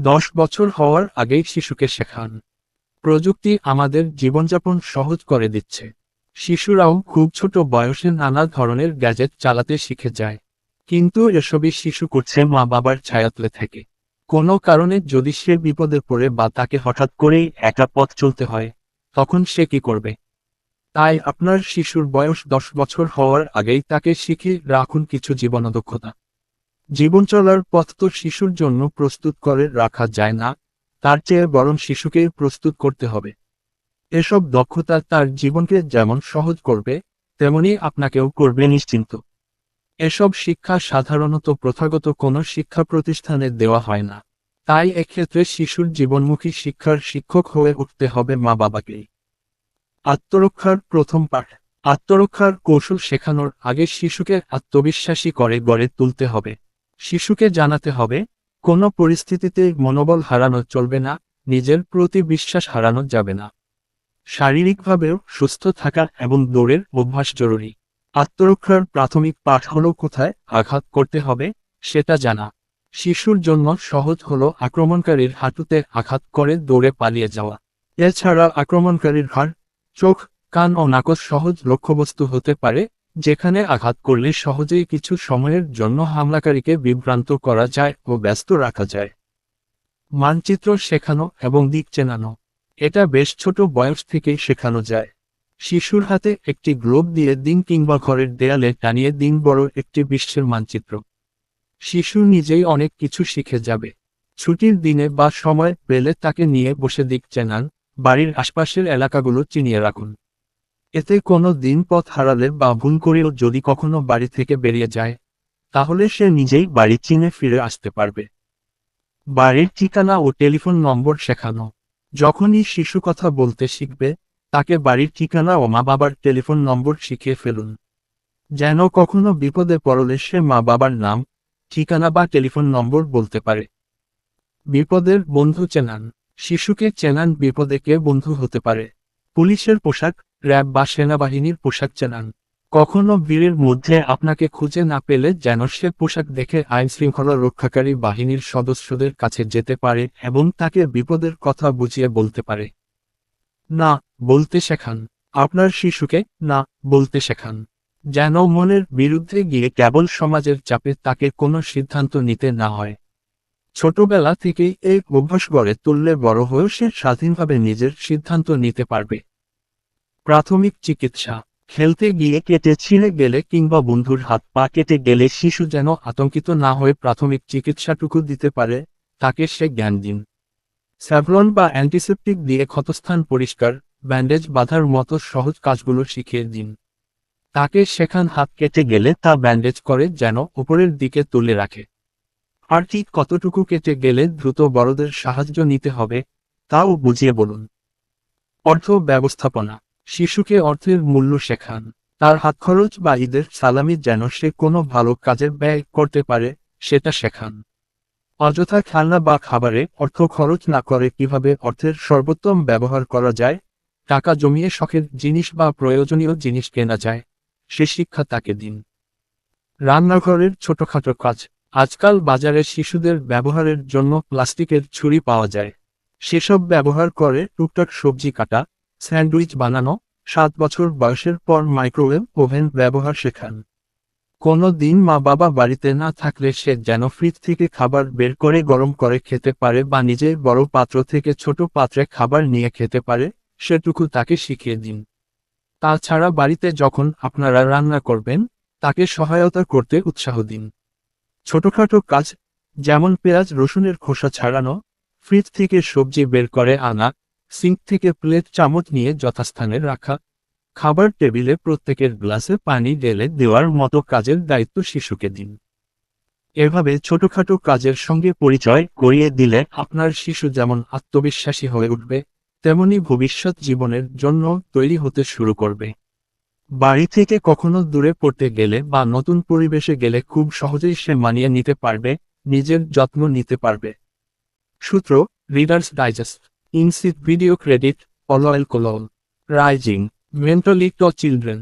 দশ বছর হওয়ার আগেই শিশুকে শেখান। প্রযুক্তি আমাদের জীবনযাপন সহজ করে দিচ্ছে। শিশুরাও খুব ছোট বয়সে নানা ধরনের গ্যাজেট চালাতে শিখে যায়। কিন্তু এসবই শিশু করছে মা বাবার ছায়াতলে থেকে। কোনো কারণে যদি সে বিপদে পড়ে বা তাকে হঠাৎ করেই একা পথ চলতে হয়, তখন সে কি করবে? তাই আপনার শিশুর বয়স দশ বছর হওয়ার আগেই তাকে শিখে রাখুন কিছু জীবনদক্ষতা। জীবন চলার পথ তো শিশুর জন্য প্রস্তুত করে রাখা যায় না, তার চেয়ে বরং শিশুকে প্রস্তুত করতে হবে। এসব দক্ষতা তার জীবনকে যেমন সহজ করবে, তেমনি আপনাকেও করবে নিশ্চিন্ত। এসব শিক্ষা সাধারণত প্রথাগত কোনো শিক্ষা প্রতিষ্ঠানে দেওয়া হয় না। তাই এক্ষেত্রে শিশুর জীবনমুখী শিক্ষার শিক্ষক হয়ে উঠতে হবে মা বাবাকেই আত্মরক্ষার প্রথম পাঠ। আত্মরক্ষার কৌশল শেখানোর আগে শিশুকে আত্মবিশ্বাসী করে গড়ে তুলতে হবে। শিশুকে জানাতে হবে, কোনো পরিস্থিতিতে মনোবল হারানো চলবে না, নিজের প্রতি বিশ্বাস হারানো যাবে না। শারীরিকভাবেও সুস্থ থাকা এবং দৌড়ের অভ্যাস জরুরি। আত্মরক্ষার প্রাথমিক পাঠ হল কোথায় আঘাত করতে হবে, সেটা জানা। শিশুর জন্য সহজ হলো আক্রমণকারীর হাঁটুতে আঘাত করে দৌড়ে পালিয়ে যাওয়া। এছাড়া আক্রমণকারীর হাড়, চোখ, কান ও নাকচ সহজ লক্ষ্যবস্তু হতে পারে যেখানে আঘাত করলে সহজেই কিছু সময়ের জন্য হামলাকারীকে বিভ্রান্ত করা যায় ও ব্যস্ত রাখা যায়। মানচিত্র শেখানো এবং দিক চেনানো। এটা বেশ ছোট বয়স থেকেই শেখানো যায়। শিশুর হাতে একটি গ্লোব দিয়ে দিন কিংবা ঘরের দেয়ালে টানিয়ে দিন বড় একটি বিশ্বের মানচিত্র। শিশু নিজেই অনেক কিছু শিখে যাবে। ছুটির দিনে বা সময় পেলে তাকে নিয়ে বসে দিক চেনান, বাড়ির আশপাশের এলাকাগুলো চিনিয়ে রাখুন। এতে কোনো দিন পথ হারালে বা ভুল করেও যদি কখনো বাড়ি থেকে বেরিয়ে যায়, তাহলে সে নিজেই বাড়ি চিনে ফিরে আসতে পারবে। বাড়ির ঠিকানা ও টেলিফোন নম্বর শেখানো। যখনই শিশু কথা বলতে শিখবে, তাকে বাড়ির ঠিকানা ও মা বাবার টেলিফোন নম্বর শিখিয়ে ফেলুন। যেন কখনো বিপদে পড়লে সে মা বাবার নাম, ঠিকানা বা টেলিফোন নম্বর বলতে পারে। বিপদের বন্ধু চেনান। শিশুকে চেনান বিপদে কে বন্ধু হতে পারে। পুলিশের পোশাক র্যাব বা সেনাবাহিনীর পোশাক চেনান কখনো ভিড়ের মধ্যে আপনাকে খুঁজে না পেলে যেন সে পোশাক দেখে আইন শৃঙ্খলা রক্ষাকারী বাহিনীর সদস্যদের কাছে যেতে পারে এবং তাকে বিপদের কথা বুঝিয়ে বলতে পারে। না, বলতে শেখান। আপনার শিশুকে না, বলতে শেখান। যেন মনের বিরুদ্ধে গিয়ে কেবল সমাজের চাপে তাকে কোনো সিদ্ধান্ত নিতে না হয়। ছোটবেলা থেকেই এই অভ্যাস গড়ে তুললে বড় হয়েও সে স্বাধীনভাবে নিজের সিদ্ধান্ত নিতে পারবে। প্রাথমিক চিকিৎসা। খেলতে গিয়ে কেটে ছিঁড়ে গেলে কিংবা বন্ধুর হাত পা কেটে গেলে শিশু যেন আতঙ্কিত না হয়ে প্রাথমিক চিকিৎসাটুকু দিতে পারে, তাকে সে জ্ঞান দিন। স্যাভলন বা অ্যান্টিসেপটিক দিয়ে ক্ষতস্থান পরিষ্কার, ব্যান্ডেজ বাঁধার মতো সহজ কাজগুলো শিখিয়ে দিন। তাকে সেখান হাত কেটে গেলে তা ব্যান্ডেজ করে যেন উপরের দিকে তুলে রাখে। আর ঠিক কতটুকু কেটে গেলে দ্রুত বড়দের সাহায্য নিতে হবে, তাও বুঝিয়ে বলুন। অর্থ ব্যবস্থাপনা। শিশুকে অর্থের মূল্য শেখান। তার হাত খরচ বা ঈদের সালামি যেন সে কোনো ভালো কাজে ব্যয় করতে পারে, সেটা শেখান। অযথা খেলনা বা খাবারে অর্থ খরচ না করে কীভাবে অর্থের সর্বোত্তম ব্যবহার করা যায়? টাকা জমিয়ে শখের জিনিস বা প্রয়োজনীয় জিনিস কেনা যায়, সে শিক্ষা তাকে দিন। রান্নাঘরের ছোটখাটো কাজ। আজকাল বাজারে শিশুদের ব্যবহারের জন্য প্লাস্টিকের ছুরি পাওয়া যায়। সেসব ব্যবহার করে টুকটাক সবজি কাটা স্যান্ডউইচ বানানো, সাত বছর বয়সের পর মাইক্রোওয়েভ ওভেন ব্যবহার শেখান। কোনো দিন মা বাবা বাড়িতে না থাকলে সে যেন ফ্রিজ থেকে খাবার বের করে গরম করে খেতে পারে বা নিজের বড় পাত্র থেকে ছোট পাত্রে খাবার নিয়ে খেতে পারে, সেটুকু তাকে শিখিয়ে দিন। তাছাড়া বাড়িতে যখন আপনারা রান্না করবেন, তাকে সহায়তা করতে উৎসাহ দিন। ছোটখাটো কাজ, যেমন পেঁয়াজ রসুনের খোসা ছাড়ানো, ফ্রিজ থেকে সবজি বের করে আনা সিঙ্ক থেকে প্লেট চামচ নিয়ে যথাস্থানে রাখা। খাবার টেবিলে প্রত্যেকের গ্লাসে পানি ঢেলে দেওয়ার মতো কাজের দায়িত্ব শিশুকে দিন। এভাবে ছোটখাটো কাজের সঙ্গে পরিচয় করিয়ে দিলে আপনার শিশু যেমন আত্মবিশ্বাসী হয়ে উঠবে, তেমনি ভবিষ্যৎ জীবনের জন্য তৈরি হতে শুরু করবে। বাড়ি থেকে কখনো দূরে পড়তে গেলে বা নতুন পরিবেশে গেলে খুব সহজেই সে মানিয়ে নিতে পারবে, নিজের যত্ন নিতে পারবে। সূত্র readers digest insight video credit অলয়েল কোলল রাইজিং mentally ট চিলড্রেন